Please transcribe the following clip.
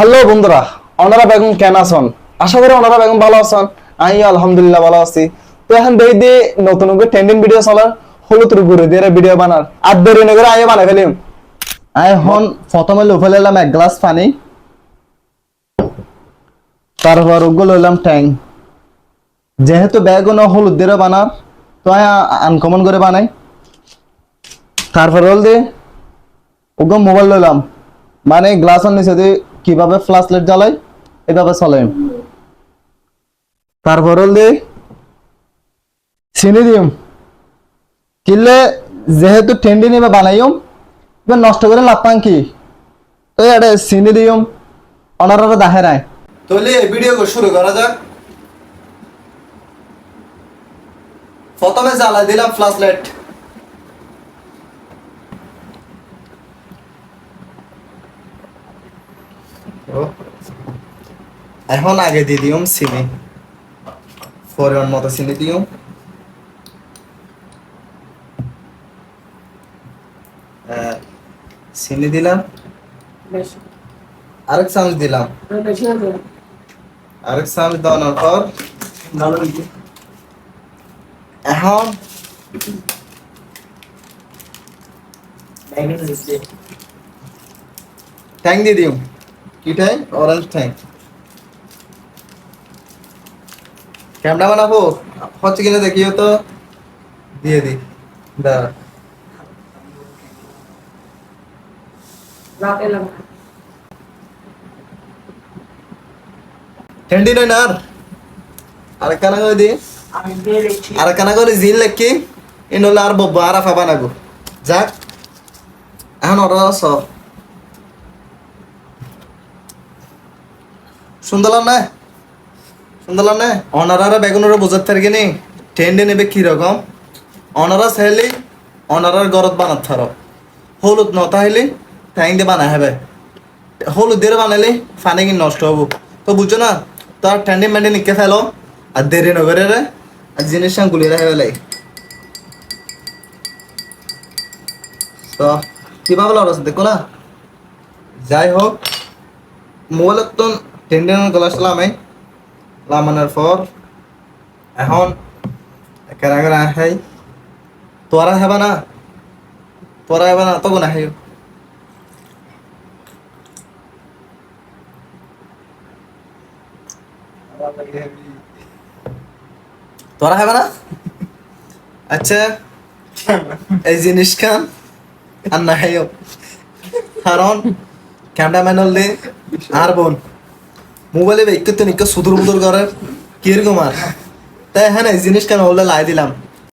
Hello বন্ধুরা ওনারা বেগম কেন আছেন? আশা করি ওনারা বেগম ভালো আছেন। আমি আলহামদুলিল্লাহ ভালো আছি। তো এখন দেখি দিয়ে নতুন করে ট্রেন্ডিং ভিডিও চলার হলুদ ঘুরে দিয়ে ভিডিও বানার। আর দেরি নগরে আগে বানাই ফেলিম। আমি এখন প্রথমে লো ফেলাম এক গ্লাস পানি। তারপর ওগুলো লইলাম ট্যাং। যেহেতু বেগুন হলুদ দিয়ে বানার, তো আমি আনকমন করে বানাই। তারপর হল দিয়ে ওগো মোবাইল লইলাম। মানে গ্লাসের নিচে দিয়ে কীভাবে ফ্ল্যাশ লাইট জ্বালাই? এভাবে চলে তারপর হল দিয়ে চিনি দিম। কিনলে যেহেতু ঠেন্ডি নিবে বানাইম এবার নষ্ট করে লাভ পান কি? তো এটা চিনি দিম। অনারা দেখে নাই। তাহলে এই ভিডিও শুরু করা যাক। প্রথমে জ্বালাই দিলাম ফ্ল্যাশ লাইট এখন আগে দিয়ে দিও চিনি। পরিমাণ মতো চিনি দিও চিনি দিলাম। আরেক চামচ দিলাম। আরেক চামচ দেওয়ানোর পর। এখন ট্যাং দিয়ে দিও কি ট্যাং অরেঞ্জ ট্যাং ক্যামেরা বানাবো? হচ্ছে কিনা দেখিও তো দিয়ে দি দাঁড়া। ঠেন্ডি নয় না আর? কানা করে দি আর কানা করে জিল লেখি। এ নলে আর বব্বা আর আফা বানাবো। যাক। এখন ওরা স সুন্দর না। সুন্দর না। অনারা বেগুনের বোঝার থাকে নি টেন্ডে নেবে কি রকম? অনারা চাইলে অনারার গরত বানাত থার। হলুদ নতা হইলে ট্যাং দিয়ে বানা হবে। হলুদ দিয়ে বানাইলে ফানি কি নষ্ট হব। তো বুঝছ না? তার ঠ্যান্ডি ম্যান্ডি নিকে ফেলো। আর দেরি নগরে রে, আর জিনিস গুলি রাখে বেলাই তো, কীভাবে লড়াস দেখো না? যাই হোক মোবাইলত তো টেন্ডেন গলাস লামে লামানোর পর এখন। আগে আহাই। তোরা হেবা না। তোরা হেবা না। তখন আহাই তোরা হেবা না। আচ্ছা। এই জিনিস খান আর না হাইও কারণ ক্যামেরাম্যান হলে আর বোন। মোবাইলে ব্যক্তিত্ব নিকা সুদূর মুদুর করার কীরকম আর? তাই হ্যাঁ জিনিস কেন হলে লাই দিলাম?